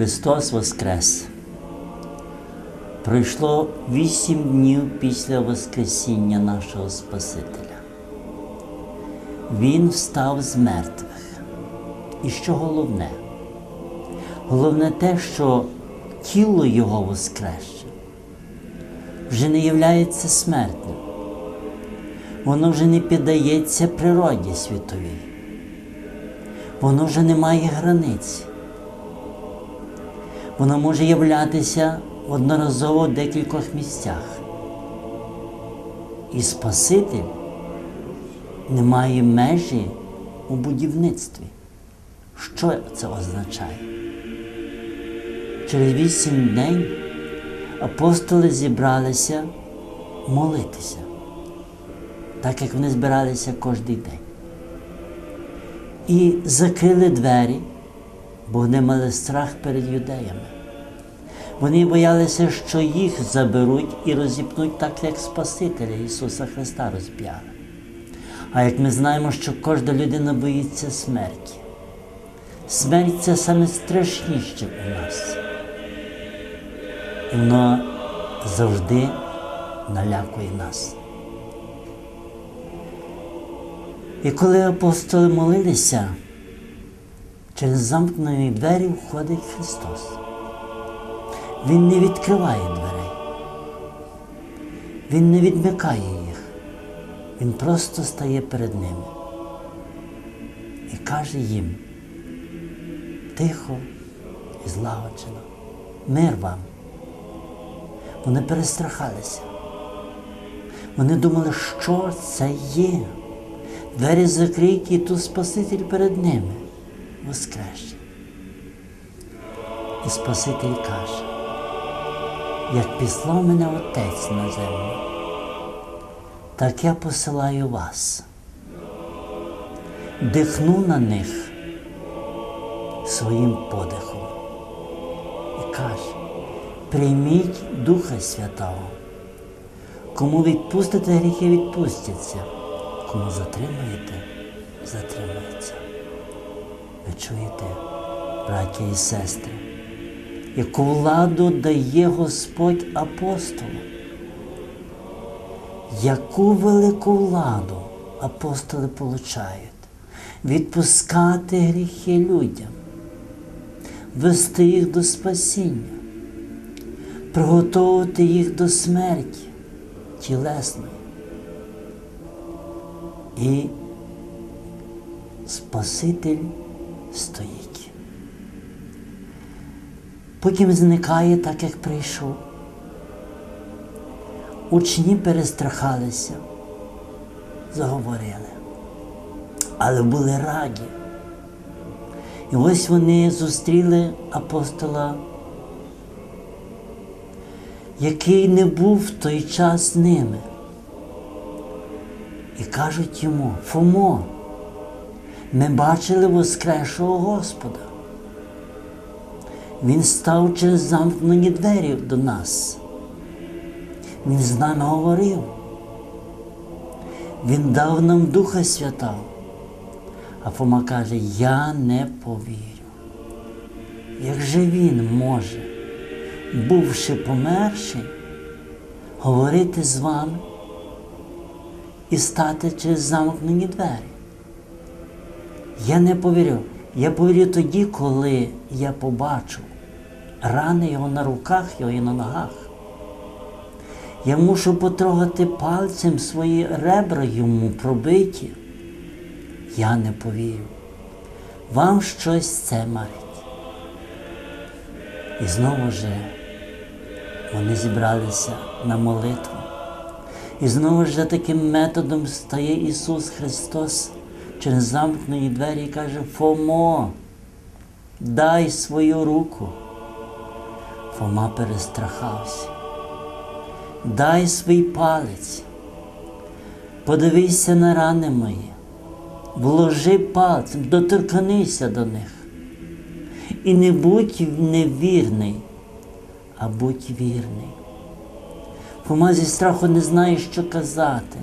Христос Воскрес. Пройшло вісім днів після Воскресіння нашого Спасителя. Він встав з мертвих. І що головне? Головне те, що тіло Його воскреще вже не являється смертним. Воно вже не піддається природі світовій. Воно вже не має границь. Воно може являтися одноразово в декількох місцях. І Спаситель не має межі у будівництві. Що це означає? Через вісім днів апостоли зібралися молитися, так як вони збиралися кожен день. І закрили двері, бо вони мали страх перед юдеями. Вони боялися, що їх заберуть і розіпнуть так, як Спасителя Ісуса Христа розп'яли. А як ми знаємо, що кожна людина боїться смерті. Смерть це саме страшніше у нас. І воно завжди налякує нас. І коли апостоли молилися, через замкнені двері входить Христос. Він не відкриває дверей, Він не відмикає їх. Він просто стає перед ними і каже їм тихо і злагоджено, мир вам. Вони перестрахалися. Вони думали, що це є. Двері закриті, і тут Спаситель перед ними воскресе. І Спаситель каже, як післав мене Отець на землю, так я посилаю вас. Дихну на них своїм подихом і каже, прийміть Духа Святого. Кому відпустите гріхи, відпустяться, кому затримаєте, затримується. Ви чуєте, браття і сестри, яку владу дає Господь апостолу? Яку велику владу апостоли получають? Відпускати гріхи людям, вести їх до спасіння, приготувати їх до смерті тілесної. І Спаситель стоїть. Потім зникає так, як прийшов. Учні перестрахалися, заговорили, але були раді. І ось вони зустріли апостола, який не був в той час з ними. І кажуть йому, Фомо, ми бачили воскресшого Господа. Він став через замкнені двері до нас. Він з нами говорив. Він дав нам Духа Святого. А Фома каже, я не повірю. Як же він може, бувши померший, говорити з вами і стати через замкнені двері? Я не повірю. Я повірю тоді, коли я побачу рани його на руках його і на ногах. Я мушу потрогати пальцем свої ребра йому пробиті. Я не повірю. Вам щось це марить. І знову ж вони зібралися на молитву. І знову ж таким методом стає Ісус Христос через замкнені двері і каже, Фомо, дай свою руку. Фома перестрахався. Дай свій палець, подивися на рани мої, вложи пальцем, доторкнися до них. І не будь невірний, а будь вірний. Фома зі страху не знає, що казати.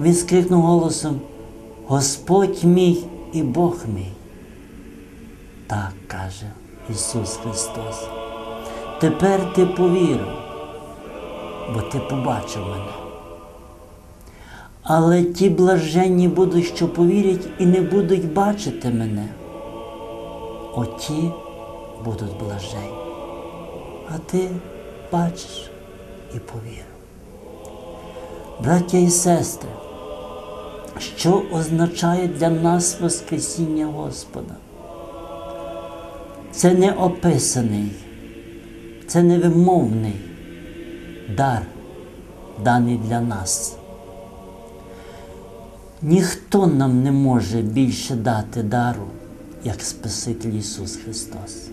Він скрикнув голосом: Господь мій і Бог мій. Так каже Ісус Христос. Тепер ти повірив, бо ти побачив мене. Але ті блаженні будуть, що повірять і не будуть бачити мене. Оті будуть блаженні. А ти бачиш і повірив. Браття і сестри, що означає для нас Воскресіння Господа? Це не описаний, це невимовний дар, даний для нас. Ніхто нам не може більше дати дару, як Спаситель Ісус Христос.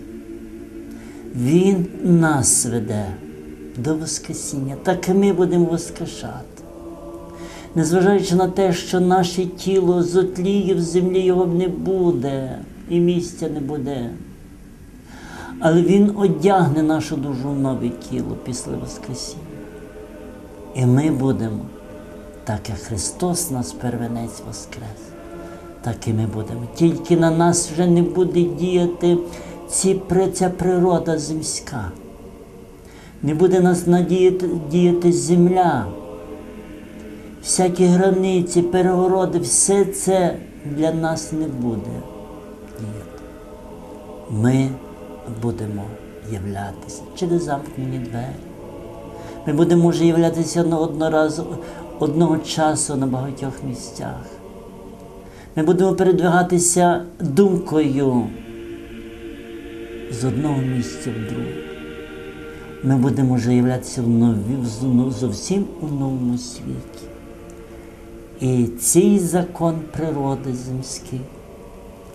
Він нас веде до Воскресіння, так і ми будемо воскрешати. Незважаючи на те, що наше тіло зотліє в землі, його не буде, і місця не буде. Але Він одягне нашу душу в нове тіло після Воскресіння. І ми будемо, так як Христос нас первенець воскрес, так і ми будемо. Тільки на нас вже не буде діяти ці, ця природа земська. Не буде нас надіяти, діяти земля. Всякі границі, перегороди, все це для нас не буде. Ми будемо являтися через замкнені двері. Ми будемо може являтися на одноразу, одного часу на багатьох місцях. Ми будемо передвигатися думкою з одного місця в друге. Ми будемо вже являтися в нові, зовсім у новому світі. І цей закон природи земський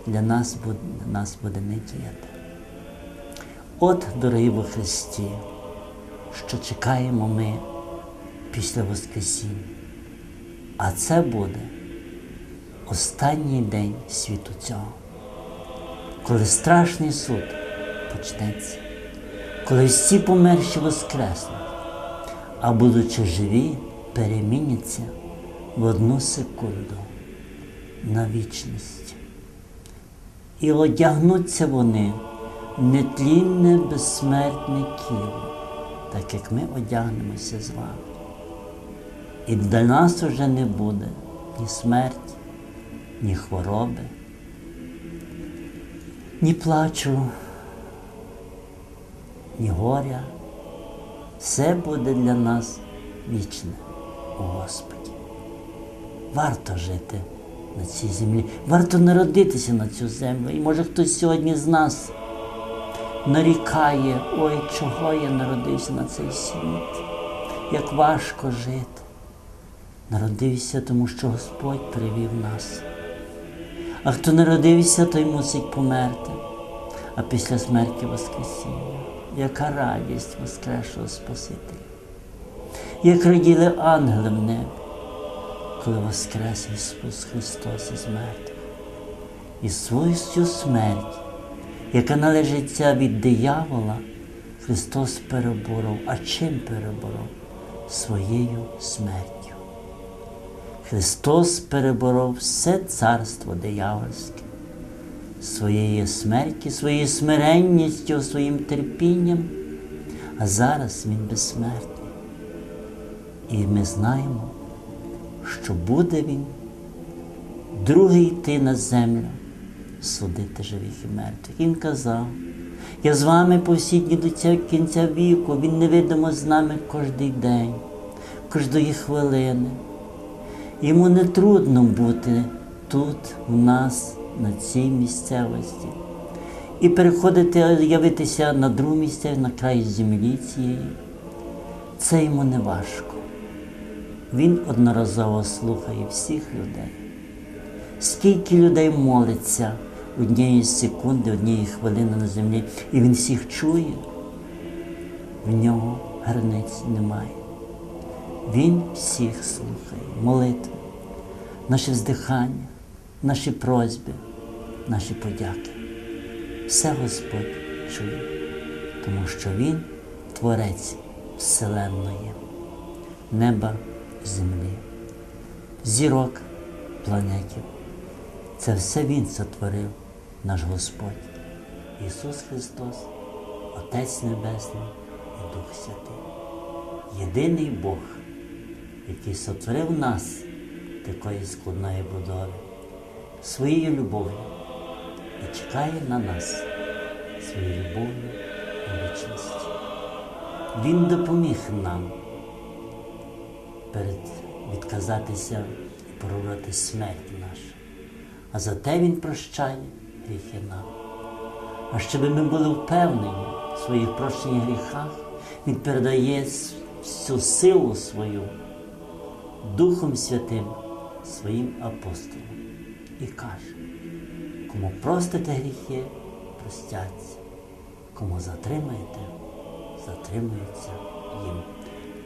для нас буде, для нас буде не діяти. От, дорогі во Христі, що чекаємо ми після Воскресіння. А це буде останній день світу цього, коли страшний суд почнеться, коли всі померші воскреснуть, а будучи живі, переміняться в одну секунду на вічність. І одягнуться вони в нетлінне безсмертне тіло, так як ми одягнемося з вами. І для нас вже не буде ні смерті, ні хвороби, ні плачу, ні горя. Все буде для нас вічне у Господі. Варто жити на цій землі, варто народитися на цю землю. І може хтось сьогодні з нас нарікає, ой, чого я народився на цей світ, як важко жити. Народився, тому що Господь привів нас. А хто народився, той мусить померти, а після смерті Воскресіння. Яка радість Воскресшого Спасителя. Як раділи ангели в небі, коли Воскрес Ісус Христос із мертвих. І свою смерть, яка належиться від диявола, Христос переборов. А чим переборов? Своєю смертю. Христос переборов все царство диявольське своєю смерті, своєю смиренністю, своїм терпінням, а зараз Він безсмертний. І ми знаємо, що буде Він другий йти на землю, судити живих і мертвих. Він казав, я з вами по всі дні до цього кінця віку, Він невидимо з нами кожний день, кожної хвилини. Йому не трудно бути тут, у нас, на цій місцевості. І переходити, явитися на другу місце, на край землі цієї. Це йому не важко. Він одноразово слухає всіх людей. Скільки людей молиться однієї секунди, однієї хвилини на землі, і він всіх чує, в нього границь немає. Він всіх слухає, молитви, наші вздихання, наші просьби, наші подяки. Все Господь чує, тому що Він творець Вселенної, неба, землі, зірок, планетів. Це все Він сотворив, наш Господь. Ісус Христос, Отець Небесний і Дух Святий. Єдиний Бог, який сотворив нас такої складної будови, своєю любов'ю і чекає на нас своєю любов'ю і вічністю. Він допоміг нам перед відказатися і прорвати смерть нашу. А зате Він прощає гріхи нам. А щоб ми були впевнені в своїх прощених гріхах, Він передає всю силу свою Духом Святим своїм апостолам і каже, кому простите гріхи, простяться, кому затримаєте, затримуються їм.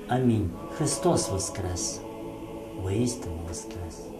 Амінь. Христос Воскрес! Воістину Воскрес!